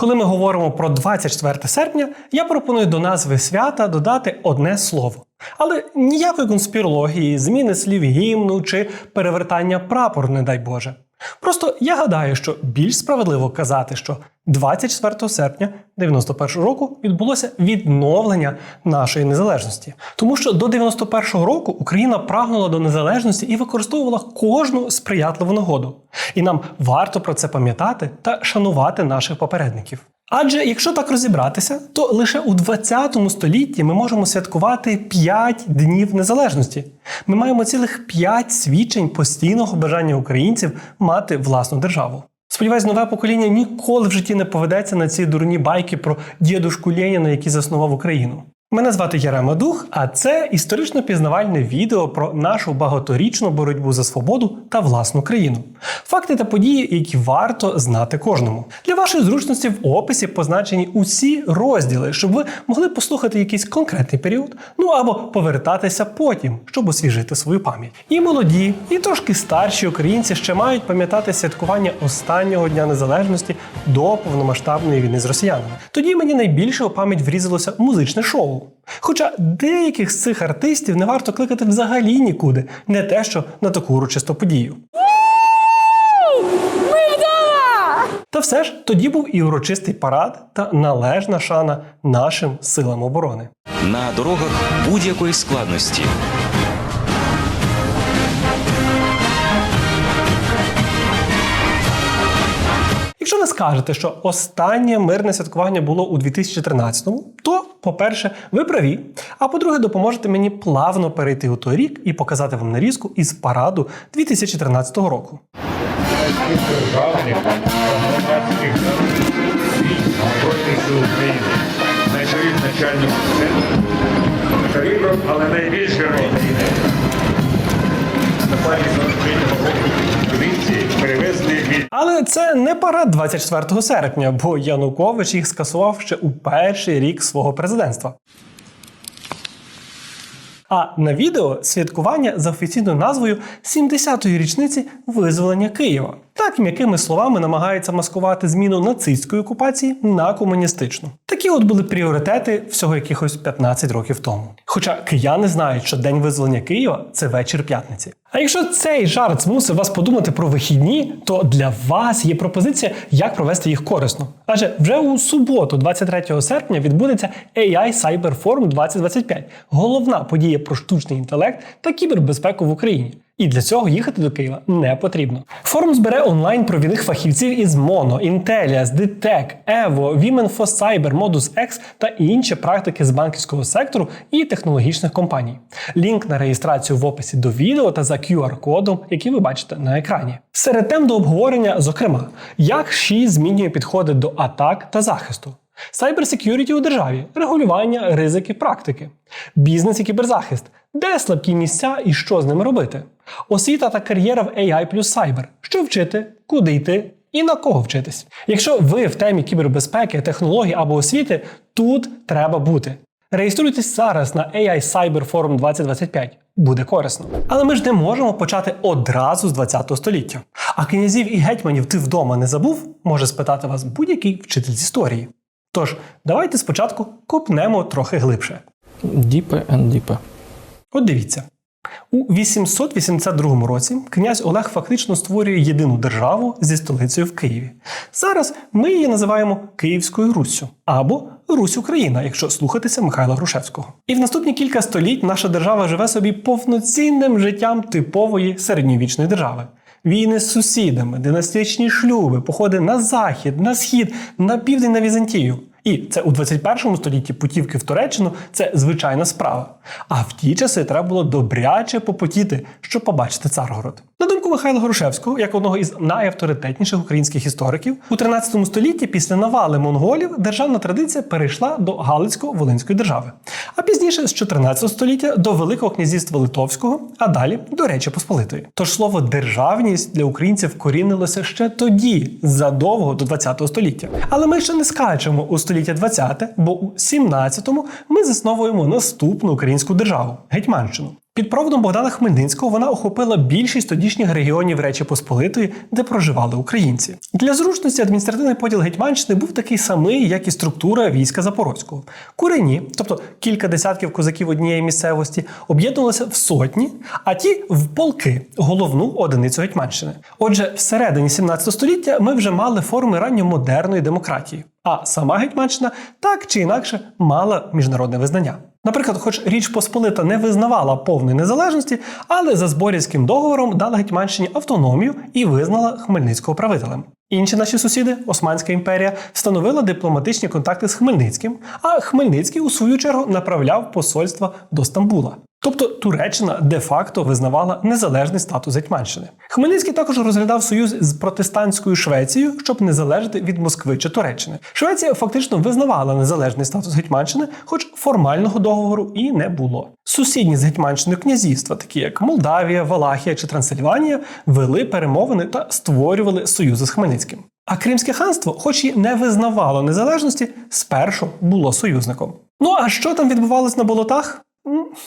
Коли ми говоримо про 24 серпня, я пропоную до назви свята додати одне слово. Але ніякої конспірології, зміни слів гімну чи перевертання прапор, не дай Боже. Просто я гадаю, що більш справедливо казати, що 24 серпня 91 року відбулося відновлення нашої незалежності, тому що до 91 року Україна прагнула до незалежності і використовувала кожну сприятливу нагоду. І нам варто про це пам'ятати та шанувати наших попередників. Адже якщо так розібратися, то лише у 20 столітті ми можемо святкувати 5 днів незалежності. Ми маємо цілих 5 свідчень постійного бажання українців мати власну державу. Сподіваюсь, нове покоління ніколи в житті не поведеться на ці дурні байки про дідушку Леніна, який заснував Україну. Мене звати Ярема Дух, а це історично пізнавальне відео про нашу багаторічну боротьбу за свободу та власну країну. Факти та події, які варто знати кожному. Для вашої зручності в описі позначені усі розділи, щоб ви могли послухати якийсь конкретний період, ну або повертатися потім, щоб освіжити свою пам'ять. І молоді, і трошки старші українці ще мають пам'ятати святкування останнього дня незалежності до повномасштабної війни з росіянами. Тоді мені найбільше у пам'ять врізалося музичне шоу. Хоча деяких з цих артистів не варто кликати взагалі нікуди, не те, що на таку урочисту подію. Ми вдома! Та все ж тоді був і урочистий парад та належна шана нашим силам оборони. на дорогах будь-якої складності. Якщо ви скажете, що останнє мирне святкування було у 2013-му, то, по-перше, ви праві. А по-друге, допоможете мені плавно перейти у той рік і показати вам нарізку із параду 2013 року. України. Начальник центру. Але найбільш героїчний. На парі 43-го року провінції перевезли від Але це не парад 24 серпня, бо Янукович їх скасував ще у перший рік свого президентства. А на відео святкування за офіційною назвою 70-ї річниці визволення Києва. Так м'якими словами намагається маскувати зміну нацистської окупації на комуністичну. Такі от були пріоритети всього якихось 15 років тому. Хоча кияни знають, що день визволення Києва це вечір п'ятниці. А якщо цей жарт змусив вас подумати про вихідні, то для вас є пропозиція, як провести їх корисно. Адже вже у суботу, 23 серпня, відбудеться AI Cyber Forum 2025 головна подія про штучний інтелект та кібербезпеку в Україні. І для цього їхати до Києва не потрібно. Форум збере онлайн провідних фахівців із Mono, Intellias, DTEC, Evo, Women for Cyber, Modus X та інші практики з банківського сектору і технологічних компаній. Лінк на реєстрацію в описі до відео та за QR-кодом, який ви бачите на екрані. Серед тем до обговорення, зокрема, як ШІ змінює підходи до атак та захисту. Cyber у державі, регулювання, ризики, практики, бізнес і кіберзахист, де слабкі місця і що з ними робити, освіта та кар'єра в AI плюс Cyber, що вчити, куди йти і на кого вчитись. Якщо ви в темі кібербезпеки, технологій або освіти, тут треба бути. Реєструйтесь зараз на AI Cyber Forum 2025. Буде корисно. Але ми ж не можемо почати одразу з 20 століття. А князів і гетьманів ти вдома не забув? Може спитати вас будь-який вчитель з історії. Тож, давайте спочатку копнемо трохи глибше. Діпе and діпе. От дивіться. У 882 році князь Олег фактично створює єдину державу зі столицею в Києві. Зараз ми її називаємо Київською Руссю або Русь Україна, якщо слухатися Михайла Грушевського. І в наступні кілька століть наша держава живе собі повноцінним життям типової середньовічної держави. Війни з сусідами, династичні шлюби, походи на захід, на схід, на південь на Візантію. І це у 21 столітті путівки в Туреччину це звичайна справа. А в ті часи треба було добряче попотіти, щоб побачити Царгород. На думку Михайла Грушевського, як одного із найавторитетніших українських істориків, у 13 столітті після навали монголів державна традиція перейшла до Галицько-Волинської держави, а пізніше з 14 століття до Великого князівства Литовського, а далі до Речі Посполитої. Тож слово державність для українців вкорінилося ще тоді, задовго до 20 століття. Але ми ще не скачемо у століття 20, бо у 17-му ми засновуємо наступну українську державу Гетьманщину. Під проводом Богдана Хмельницького вона охопила більшість тодішніх регіонів Речі Посполитої, де проживали українці. Для зручності адміністративний поділ Гетьманщини був такий самий, як і структура війська Запорозького. Курені, тобто кілька десятків козаків однієї місцевості, об'єднувалися в сотні, а ті в полки, головну одиницю Гетьманщини. Отже, всередині 17 століття ми вже мали форми ранньомодерної демократії, а сама Гетьманщина так чи інакше мала міжнародне визнання. Наприклад, хоч Річ Посполита не визнавала повної незалежності, але за Зборівським договором дала Гетьманщині автономію і визнала Хмельницького правителем. Інші наші сусіди, Османська імперія, встановила дипломатичні контакти з Хмельницьким, а Хмельницький, у свою чергу, направляв посольства до Стамбула. Тобто Туреччина де-факто визнавала незалежний статус Гетьманщини. Хмельницький також розглядав союз з протестантською Швецією, щоб не залежати від Москви чи Туреччини. Швеція фактично визнавала незалежний статус Гетьманщини, хоч формального договору і не було. Сусідні з Гетьманщиною князівства, такі як Молдавія, Валахія чи Трансильванія, вели перемовини та створювали союзи з Хмельницьким. А Кримське ханство, хоч і не визнавало незалежності, спершу було союзником. Ну а що там відбувалось на болотах?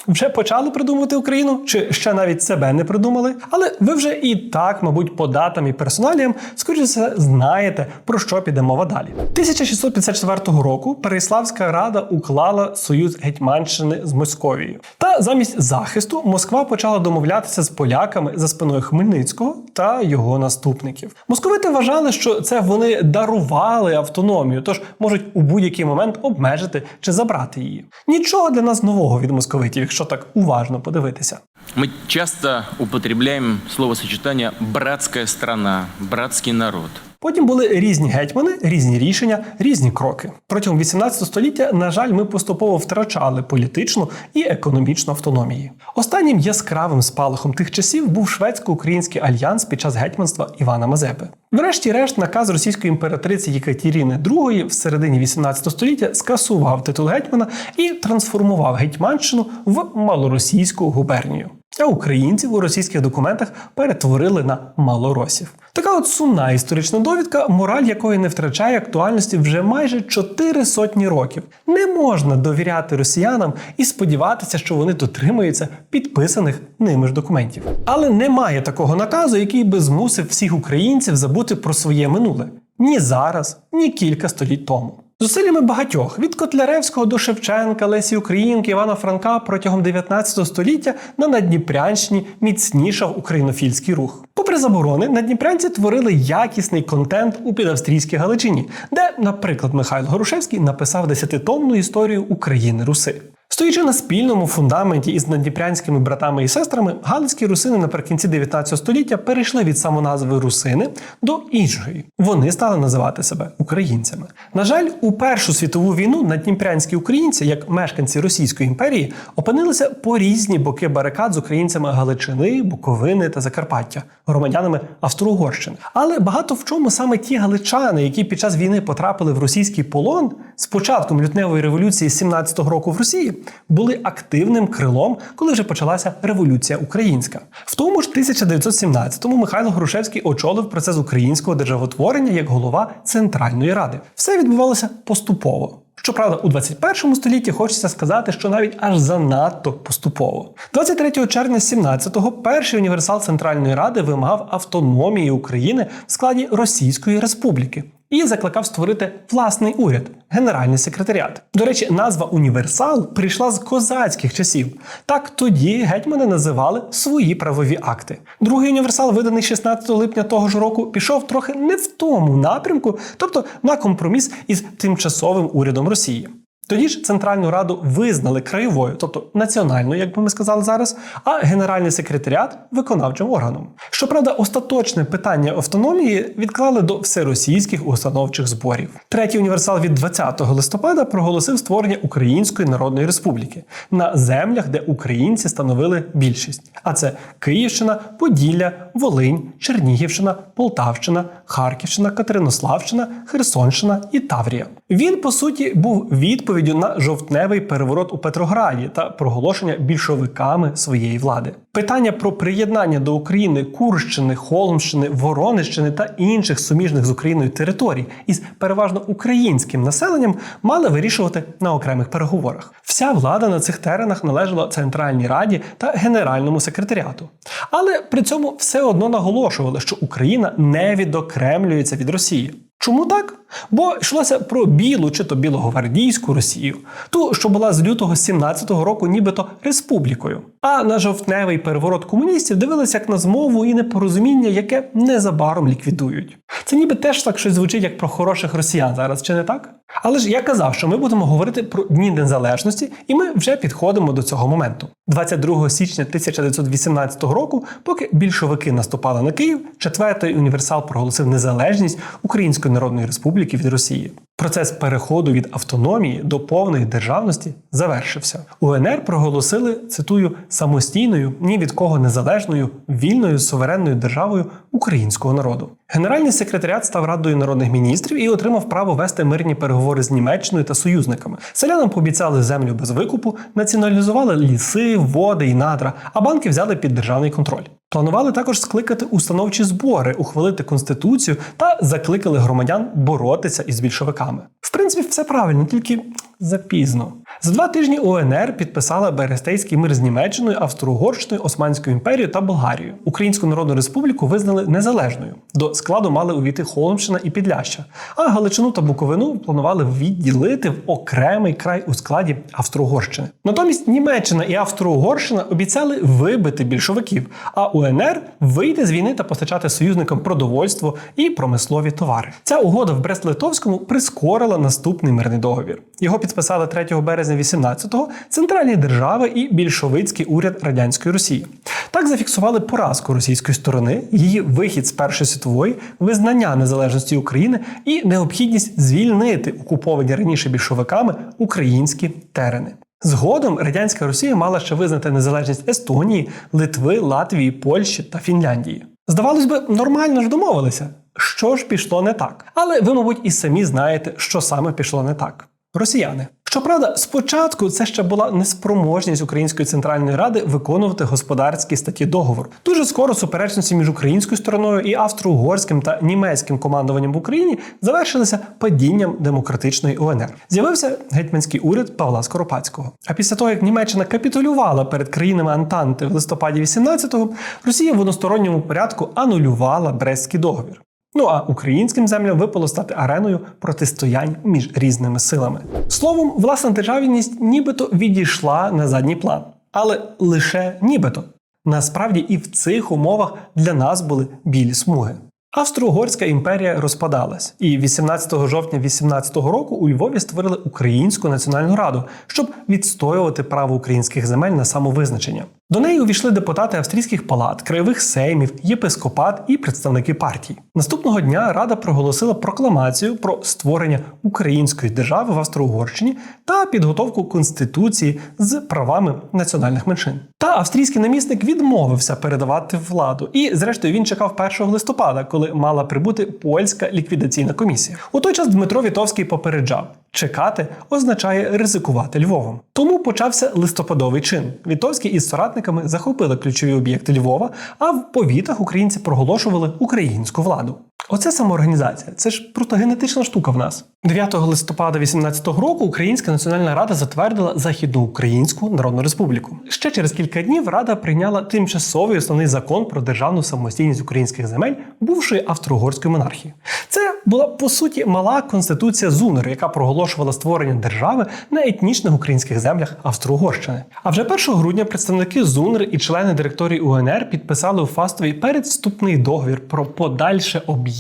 Вже почали придумувати Україну, чи ще навіть себе не придумали. Але ви вже і так, мабуть, по датам і персоналіям, скоріше все, знаєте, про що піде мова далі. 1654 року Переяславська рада уклала союз Гетьманщини з Московією. Та замість захисту Москва почала домовлятися з поляками за спиною Хмельницького та його наступників. Московити вважали, що це вони дарували автономію, тож можуть у будь-який момент обмежити чи забрати її. Нічого для нас нового від московитів, якщо так уважно подивитися. Ми часто употребляємо словосочетання братська страна», братський народ». Потім були різні гетьмани, різні рішення, різні кроки. Протягом 18 століття, на жаль, ми поступово втрачали політичну і економічну автономії. Останнім яскравим спалахом тих часів був шведсько-український альянс під час гетьманства Івана Мазепи. Врешті-решт, наказ російської імператриці Єкатеріни II в середині 18 століття скасував титул гетьмана і трансформував Гетьманщину в малоросійську губернію. А українців у російських документах перетворили на малоросів. Така от сумна історична довідка, мораль якої не втрачає актуальності вже майже чотири сотні років. Не можна довіряти росіянам і сподіватися, що вони дотримуються підписаних ними ж документів. Але немає такого наказу, який би змусив всіх українців забути про своє минуле ні зараз, ні кілька століть тому. Зусиллями багатьох від Котляревського до Шевченка, Лесі Українки, Івана Франка протягом 19 століття на Надніпрянщині міцнішав українофільський рух. Попри заборони, надніпрянці творили якісний контент у підавстрійській Галичині, де, наприклад, Михайло Горушевський написав десятитомну історію України Руси. Стоячи на спільному фундаменті із надніпрянськими братами і сестрами, галицькі русини наприкінці 19 століття перейшли від самоназви русини до іншої. Вони стали називати себе українцями. На жаль, у Першу світову війну надніпрянські українці, як мешканці Російської імперії, опинилися по різні боки барикад з українцями Галичини, Буковини та Закарпаття, громадянами Австро-Угорщини. Але багато в чому саме ті галичани, які під час війни потрапили в російський полон, з початком лютневої революції 17-го року в Росії, були активним крилом, коли вже почалася революція українська. В тому ж 1917-му Михайло Грушевський очолив процес українського державотворення як голова Центральної Ради. Все відбувалося поступово. Щоправда, у 21 столітті хочеться сказати, що навіть аж занадто поступово. 23 червня 17-го перший універсал Центральної Ради вимагав автономії України в складі Російської Республіки і закликав створити власний уряд Генеральний секретаріат. До речі, назва універсал прийшла з козацьких часів. Так тоді гетьмани називали свої правові акти. Другий універсал, виданий 16 липня того ж року, пішов трохи не в тому напрямку, тобто на компроміс із тимчасовим урядом Росії. Тоді ж Центральну Раду визнали краєвою, тобто національною, як би ми сказали зараз, а Генеральний секретаріат виконавчим органом. Щоправда, остаточне питання автономії відклали до всеросійських установчих зборів. Третій універсал від 20 листопада проголосив створення Української Народної Республіки на землях, де українці становили більшість. А це Київщина, Поділля, Волинь, Чернігівщина, Полтавщина, Харківщина, Катеринославщина, Херсонщина і Таврія. Він, по суті, був відповіддю на жовтневий переворот у Петрограді та проголошення більшовиками своєї влади. Питання про приєднання до України Курщини, Холмщини, Воронищини та інших суміжних з Україною територій із переважно українським населенням мали вирішувати на окремих переговорах. Вся влада на цих теренах належала Центральній Раді та Генеральному секретаріату. Але при цьому все одно наголошували, що Україна не відокремлюється від Росії. Чому так? Бо йшлося про білу чи то білогвардійську Росію, ту, що була з лютого 17-го року нібито республікою. А на жовтневий переворот комуністів дивилися як на змову і непорозуміння, яке незабаром ліквідують. Це ніби теж так щось звучить як про хороших росіян зараз, чи не так? Але ж я казав, що ми будемо говорити про Дні Незалежності, і ми вже підходимо до цього моменту. 22 січня 1918 року, поки більшовики наступали на Київ, четвертий універсал проголосив незалежність Української Народної Республіки від Росії. Процес переходу від автономії до повної державності завершився. УНР проголосили, цитую, самостійною, ні від кого незалежною, вільною суверенною державою українського народу. Генеральний секретаріат став радою народних міністрів і отримав право вести мирні переговори з Німеччиною та союзниками. Селянам пообіцяли землю без викупу, націоналізували ліси, води і надра, а банки взяли під державний контроль. Планували також скликати установчі збори, ухвалити конституцію та закликали громадян боротися із більшовиками. В принципі, все правильно, тільки запізно. За два тижні УНР підписала Берестейський мир з Німеччиною, Австро-Угорщиною, Османською імперією та Болгарією. Українську Народну Республіку визнали незалежною. До складу мали увійти Холмщина і Підляща, а Галичину та Буковину планували відділити в окремий край у складі Австро-Угорщини. Натомість Німеччина і Австро-Угорщина обіцяли вибити більшовиків, а УНР вийти з війни та постачати союзникам продовольство і промислові товари. Ця угода в Брест-Литовському прискорила наступний мирний договір. Його підписали 3 березня 18-го центральні держави і більшовицький уряд радянської Росії. Так зафіксували поразку російської сторони, її вихід з Першої світової, визнання незалежності України і необхідність звільнити окуповані раніше більшовиками українські терени. Згодом радянська Росія мала ще визнати незалежність Естонії, Литви, Латвії, Польщі та Фінляндії. Здавалось би, нормально ж домовилися. Що ж пішло не так? Але ви, мабуть, і самі знаєте, що саме пішло не так. Росіяни. Щоправда, спочатку це ще була неспроможність Української центральної ради виконувати господарські статті договору. Дуже скоро суперечності між українською стороною і австро-угорським та німецьким командуванням в Україні завершилися падінням демократичної УНР. З'явився гетьманський уряд Павла Скоропадського. А після того, як Німеччина капітулювала перед країнами Антанти в листопаді 18-го, Росія в односторонньому порядку анулювала Брестський договір. Ну а українським землям випало стати ареною протистоянь між різними силами. Словом, власна державність нібито відійшла на задній план, але лише нібито. Насправді і в цих умовах для нас були білі смуги. Австро-Угорська імперія розпадалась, і 18 жовтня 18 року у Львові створили Українську національну раду, щоб відстоювати право українських земель на самовизначення. До неї увійшли депутати австрійських палат, краєвих сеймів, єпископат і представники партій. Наступного дня Рада проголосила прокламацію про створення української держави в Австро-Угорщині та підготовку конституції з правами національних меншин. Та австрійський намісник відмовився передавати владу, і зрештою він чекав 1 листопада, коли мала прибути польська ліквідаційна комісія. У той час Дмитро Вітовський попереджав. Чекати означає ризикувати Львовом. Тому почався листопадовий чин. Вітовський із соратниками захопили ключові об'єкти Львова, а в повітах українці проголошували українську владу. Оце самоорганізація. Це ж протогенетична штука в нас. 9 листопада 18-го року Українська Національна Рада затвердила Західноукраїнську Народну Республіку. Ще через кілька днів Рада прийняла тимчасовий основний закон про державну самостійність українських земель бувшої австро-угорської монархії. Це була по суті мала конституція ЗУНР, яка проголошувала створення держави на етнічних українських землях Австро-Угорщини. А вже 1 грудня представники ЗУНР і члени директорії УНР підписали у Фастові передвступний договір про подальше об'єднання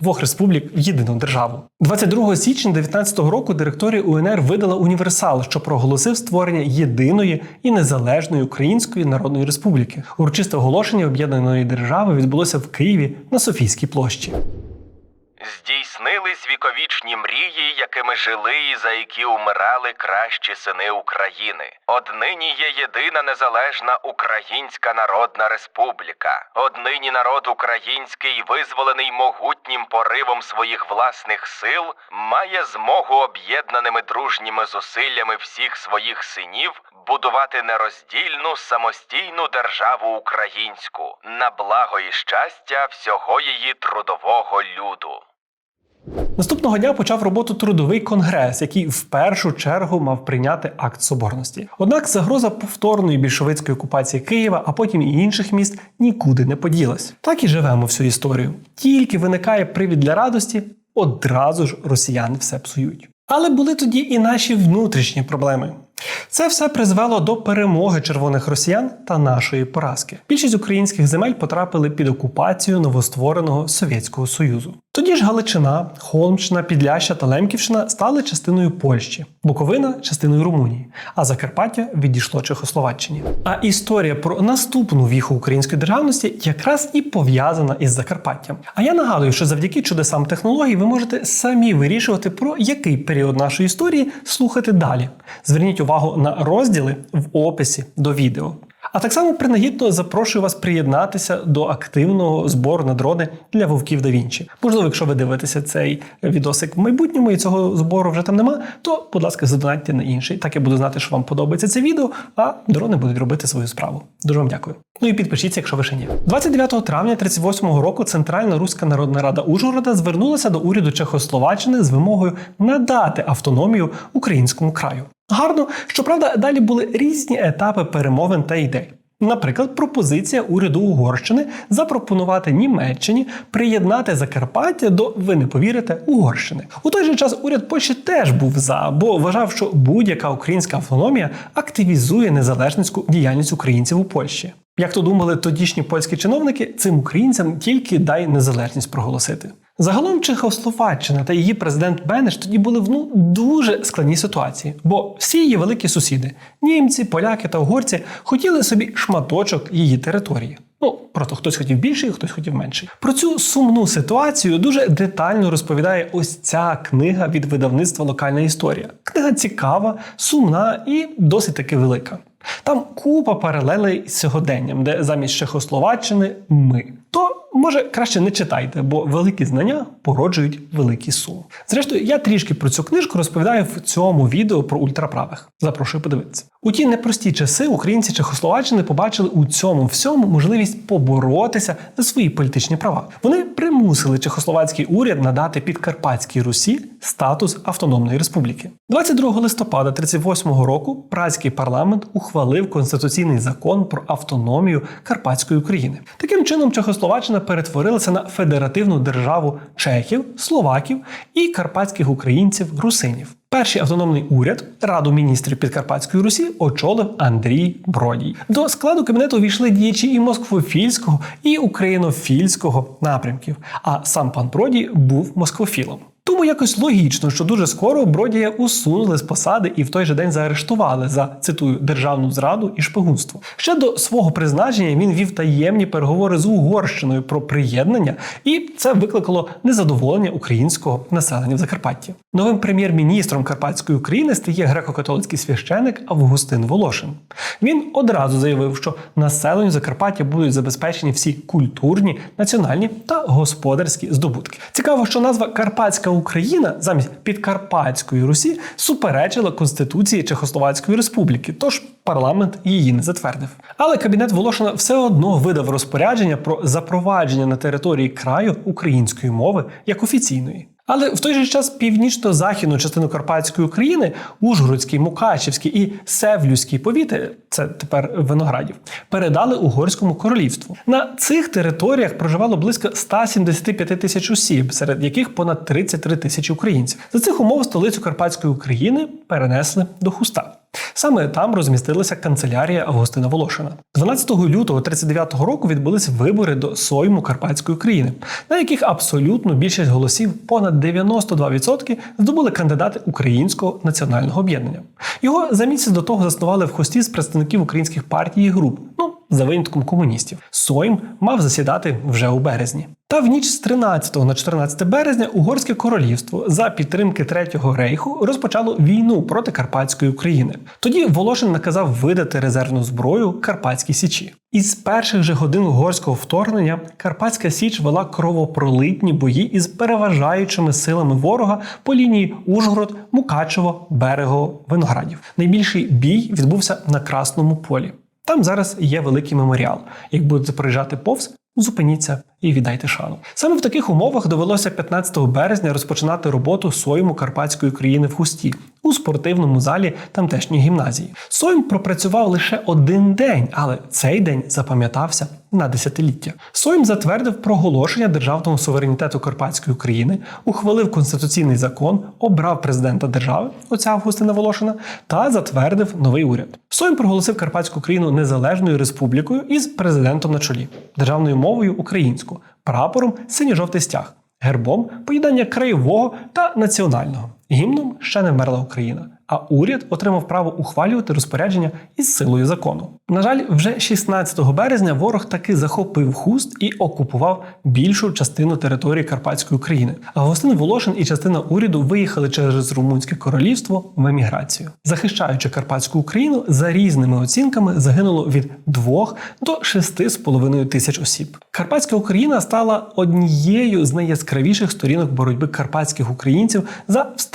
двох республік в єдину державу. 22 січня 19 року директорія УНР видала універсал, що проголосив створення єдиної і незалежної Української Народної Республіки. Урочисте оголошення об'єднаної держави відбулося в Києві на Софійській площі. Здійснились віковічні мрії, якими жили і за які умирали кращі сини України. Однині є єдина незалежна Українська Народна Республіка. Однині народ український, визволений могутнім поривом своїх власних сил, має змогу об'єднаними дружніми зусиллями всіх своїх синів будувати нероздільну самостійну державу українську на благо і щастя всього її трудового люду. Наступного дня почав роботу трудовий конгрес, який в першу чергу мав прийняти акт соборності. Однак загроза повторної більшовицької окупації Києва, а потім і інших міст нікуди не поділась. Так і живемо всю історію. Тільки виникає привід для радості, одразу ж росіяни все псують. Але були тоді і наші внутрішні проблеми. Це все призвело до перемоги червоних росіян та нашої поразки. Більшість українських земель потрапили під окупацію новоствореного Совєтського Союзу. Тоді ж Галичина, Холмщина, Підляща та Лемківщина стали частиною Польщі, Буковина частиною Румунії, а Закарпаття відійшло Чехословаччині. А історія про наступну віху української державності якраз і пов'язана із Закарпаттям. А я нагадую, що завдяки чудесам технологій ви можете самі вирішувати, про який період нашої історії слухати далі. Зверніть увагу на розділи в описі до відео. А так само принагідно запрошую вас приєднатися до активного збору на дрони для вовків да Вінчі. Можливо, якщо ви дивитеся цей відосик в майбутньому і цього збору вже там нема, то, будь ласка, задонатьте на інший. Так я буду знати, що вам подобається це відео, а дрони будуть робити свою справу. Дуже вам дякую. Ну і підпишіться, якщо ви ще ні. 29 травня 38 року Центральна Руська Народна Рада Ужгорода звернулася до уряду Чехословаччини з вимогою надати автономію українському краю. Гарно, щоправда, далі були різні етапи перемовин та ідей. Наприклад, пропозиція уряду Угорщини запропонувати Німеччині приєднати Закарпаття до, ви не повірите, Угорщини. У той же час уряд Польщі теж був за, бо вважав, що будь-яка українська автономія активізує незалежницьку діяльність українців у Польщі. Як то думали тодішні польські чиновники, цим українцям тільки дай незалежність проголосити. Загалом Чехословаччина та її президент Бенеш тоді були в ну дуже складній ситуації, бо всі її великі сусіди німці, поляки та угорці хотіли собі шматочок її території. Ну, просто хтось хотів більший, хтось хотів менший. Про цю сумну ситуацію дуже детально розповідає ось ця книга від видавництва Локальна історія. Книга цікава, сумна і досить таки велика. Там купа паралелей з сьогоденням, де замість Чехословаччини ми. То може краще не читайте, бо великі знання породжують великий сум. Зрештою, я трішки про цю книжку розповідаю в цьому відео про ультраправих. Запрошую подивитися. У ті непрості часи українці Чехословаччини побачили у цьому всьому можливість поборотися за свої політичні права. Вони примусили чехословацький уряд надати Підкарпатській Русі статус автономної республіки. 22 листопада 38 року празький парламент ухвалив конституційний закон про автономію Карпатської України. Таким чином, Чехословаччина перетворилася на федеративну державу чехів, словаків і карпатських українців русинів. Перший автономний уряд Раду міністрів Підкарпатської Русі очолив Андрій Бродій. До складу кабінету війшли діячі і москвофільського, і українофільського напрямків. А сам пан Бродій був москвофілом. Тому якось логічно, що дуже скоро Бродія усунули з посади і в той же день заарештували за цитую державну зраду і шпигунство. Ще до свого призначення він вів таємні переговори з Угорщиною про приєднання, і це викликало незадоволення українського населення в Закарпатті. Новим прем'єр-міністром Карпатської України стає греко-католицький священик Августин Волошин. Він одразу заявив, що населенню Закарпаття будуть забезпечені всі культурні, національні та господарські здобутки. Цікаво, що назва Карпатська Україна замість Підкарпатської Русі суперечила Конституції Чехословацької Республіки, тож парламент її не затвердив. Але кабінет Волошина все одно видав розпорядження про запровадження на території краю української мови як офіційної. Але в той же час північно-західну частину Карпатської України, Ужгородський, Мукачівський і Севлюський повіти, це тепер виноградів, передали угорському королівству. На цих територіях проживало близько 175 тисяч осіб, серед яких понад 33 тисячі українців. За цих умов столицю Карпатської України перенесли до Хуста. Саме там розмістилася канцелярія Августина Волошина. 12 лютого 39-го року відбулись вибори до Сойму Карпатської країни, на яких абсолютну більшість голосів, понад 92%, здобули кандидати Українського національного об'єднання. Його за місяць до того заснували в хості з представників українських партій і груп. Ну, за винятком комуністів. Сойм мав засідати вже у березні. Та в ніч з 13 на 14 березня Угорське королівство за підтримки Третього рейху розпочало війну проти Карпатської України. Тоді Волошин наказав видати резервну зброю Карпатській Січі. Із перших же годин угорського вторгнення Карпатська Січ вела кровопролитні бої із переважаючими силами ворога по лінії Ужгород, Мукачево, Берегово, Виноградів. Найбільший бій відбувся на Красному полі. Там зараз є великий меморіал. Як будете проїжджати повз, зупиніться і віддайте шану. Саме в таких умовах довелося 15 березня розпочинати роботу Сойму Карпатської країни в Хусті у спортивному залі тамтешньої гімназії. Сойм пропрацював лише один день, але цей день запам'ятався на десятиліття. Сойм затвердив проголошення державного суверенітету Карпатської України, ухвалив конституційний закон, обрав президента держави, отця Августина Волошина, та затвердив новий уряд. Сойм проголосив Карпатську країну незалежною республікою із президентом на чолі, державною мовою українську, прапором синьо-жовтий стяг, гербом поєднання краєвого та національного. Гімном ще не вмерла Україна, а уряд отримав право ухвалювати розпорядження із силою закону. На жаль, вже 16 березня ворог таки захопив хуст і окупував більшу частину території Карпатської України. Агостин Волошин і частина уряду виїхали через Румунське королівство в еміграцію. Захищаючи Карпатську Україну, за різними оцінками загинуло від 2 до 6,5 тисяч осіб. Карпатська Україна стала однією з найяскравіших сторінок боротьби карпатських українців за встановлення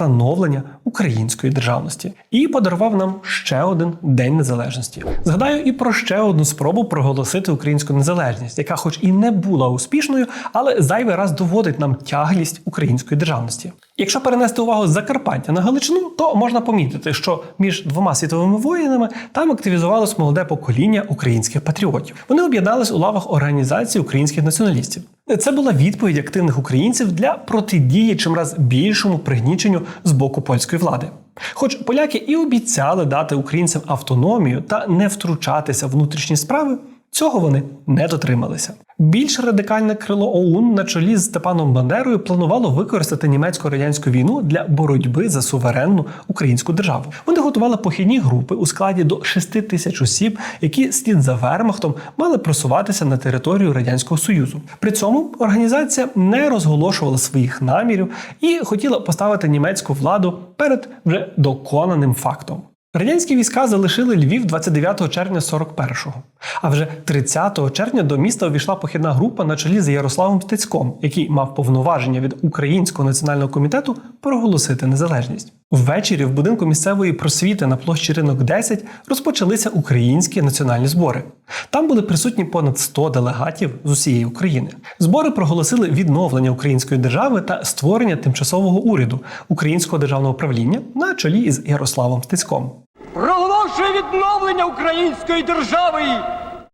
української державності і подарував нам ще один день незалежності. Згадаю і про ще одну спробу проголосити українську незалежність, яка, хоч і не була успішною, але зайвий раз доводить нам тяглість української державності. Якщо перенести увагу з Закарпаття на Галичину, то можна помітити, що між двома світовими воїнами там активізувалось молоде покоління українських патріотів. Вони об'єднались у лавах організації українських націоналістів. Це була відповідь активних українців для протидії чимраз більшому пригніченню з боку польської влади. Хоч поляки і обіцяли дати українцям автономію та не втручатися в внутрішні справи, цього вони не дотрималися. Більш радикальне крило ОУН на чолі з Степаном Бандерою планувало використати німецько-радянську війну для боротьби за суверенну українську державу. Вони готували похідні групи у складі до 6 тисяч осіб, які слід за вермахтом мали просуватися на територію радянського союзу. При цьому організація не розголошувала своїх намірів і хотіла поставити німецьку владу перед вже доконаним фактом. Радянські війська залишили Львів 29 червня 41-го. А вже 30 червня до міста увійшла похідна група на чолі з Ярославом Стецьком, який мав повноваження від Українського національного комітету проголосити незалежність. Ввечері в будинку місцевої просвіти на площі ринок 10 розпочалися українські національні збори. Там були присутні понад 100 делегатів з усієї України. Збори проголосили відновлення української держави та створення тимчасового уряду українського державного правління на чолі із Ярославом Стецьком. проголошує відновлення української держави.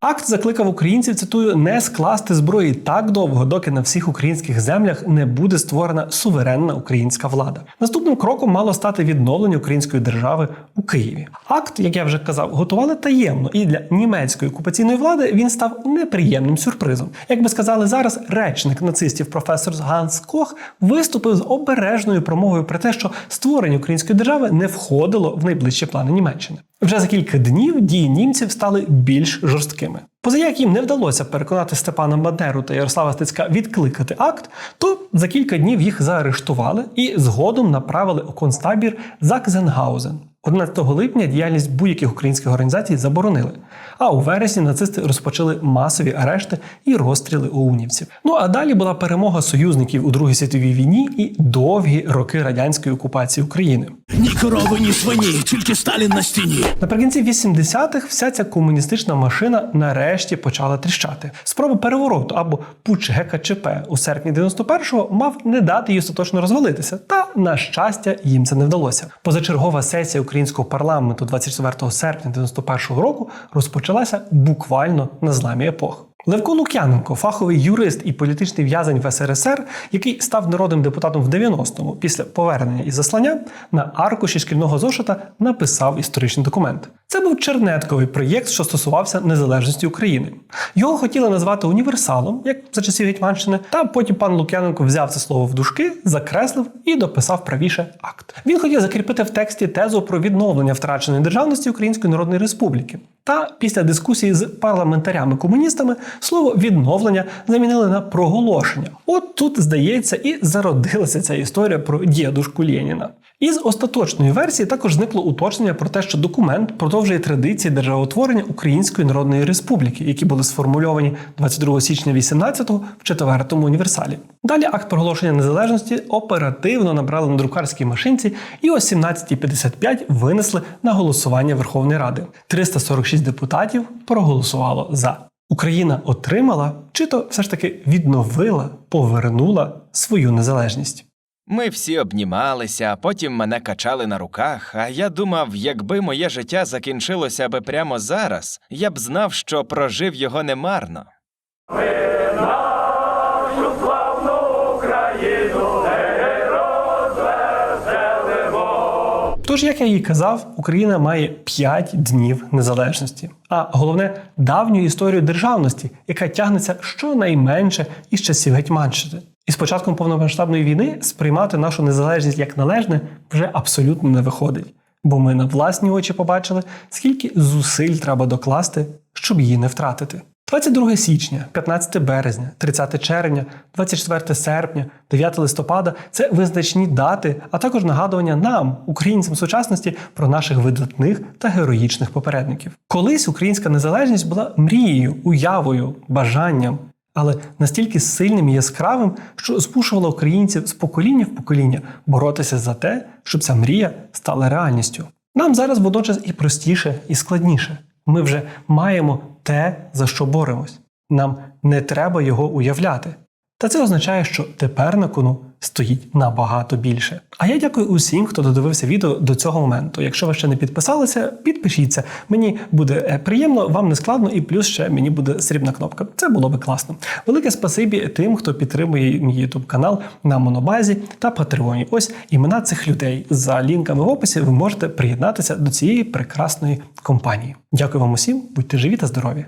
Акт закликав українців, цитую, не скласти зброї так довго, доки на всіх українських землях не буде створена суверенна українська влада. Наступним кроком мало стати відновлення української держави у Києві. Акт, як я вже казав, готували таємно, і для німецької окупаційної влади він став неприємним сюрпризом. Як би сказали зараз, речник нацистів професор Ганс Кох виступив з обережною промовою про те, що створення української держави не входило в найближчі плани Німеччини. Вже за кілька днів дії німців стали більш жорсткими. Позаяк їм не вдалося переконати Степана Бандеру та Ярослава Стецька відкликати акт, то за кілька днів їх заарештували і згодом направили у концтабір Закзенгаузен. 11 липня діяльність будь-яких українських організацій заборонили. А у вересні нацисти розпочали масові арешти і розстріли оунівців. Ну а далі була перемога союзників у Другій світовій війні і довгі роки радянської окупації України. Ні корови, ні свині, тільки Сталін на стіні. Наприкінці 80-х вся ця комуністична машина нарешті почала тріщати. Спроба перевороту або пуч ГКЧП у серпні 91-го мав не дати їй остаточно розвалитися. Та на щастя їм це не вдалося. Позачергова сесія українського парламенту 24 серпня 91-го року розпочалася буквально на зламі епох. Левко Лук'яненко, фаховий юрист і політичний в'язень в СРСР, який став народним депутатом в 90-му після повернення із заслання, на аркуші шкільного зошита написав історичний документ. Це був чернетковий проєкт, що стосувався незалежності України. Його хотіли назвати універсалом, як за часів Гетьманщини, та потім пан Лук'яненко взяв це слово в дужки, закреслив і дописав правіше акт. Він хотів закріпити в тексті тезу про відновлення втраченої державності Української Народної Республіки. Та після дискусії з парламентарями-комуністами слово відновлення замінили на проголошення. От тут, здається, і зародилася ця історія про дідушку Леніна. Із остаточної версії також зникло уточнення про те, що документ продовжує традиції державотворення Української Народної Республіки, які були сформульовані 22 січня 18-го в четвертому універсалі. Далі акт проголошення незалежності оперативно набрали на друкарській машинці і о 17.55 винесли на голосування Верховної Ради. 346 депутатів проголосувало за. Україна отримала чи то все ж таки відновила, повернула свою незалежність. Ми всі обнімалися, а потім мене качали на руках. А я думав, якби моє життя закінчилося би прямо зараз, я б знав, що прожив його немарно. Тож, як я їй казав, Україна має 5 днів незалежності, а головне давню історію державності, яка тягнеться щонайменше із часів Гетьманщини. І з початком повномасштабної війни сприймати нашу незалежність як належне вже абсолютно не виходить, бо ми на власні очі побачили, скільки зусиль треба докласти, щоб її не втратити. 22 січня, 15 березня, 30 червня, 24 серпня, 9 листопада це визначні дати, а також нагадування нам, українцям сучасності, про наших видатних та героїчних попередників. Колись українська незалежність була мрією, уявою, бажанням, але настільки сильним і яскравим, що змушувала українців з покоління в покоління боротися за те, щоб ця мрія стала реальністю. Нам зараз водночас і простіше, і складніше. Ми вже маємо те, за що боремось. Нам не треба його уявляти. Та це означає, що тепер на кону стоїть набагато більше. А я дякую усім, хто додивився відео до цього моменту. Якщо ви ще не підписалися, підпишіться. Мені буде е, приємно, вам не складно, і плюс ще мені буде срібна кнопка. Це було би класно. Велике спасибі тим, хто підтримує мій YouTube канал на Монобазі та Патреоні. Ось імена цих людей. За лінками в описі ви можете приєднатися до цієї прекрасної компанії. Дякую вам усім, будьте живі та здорові!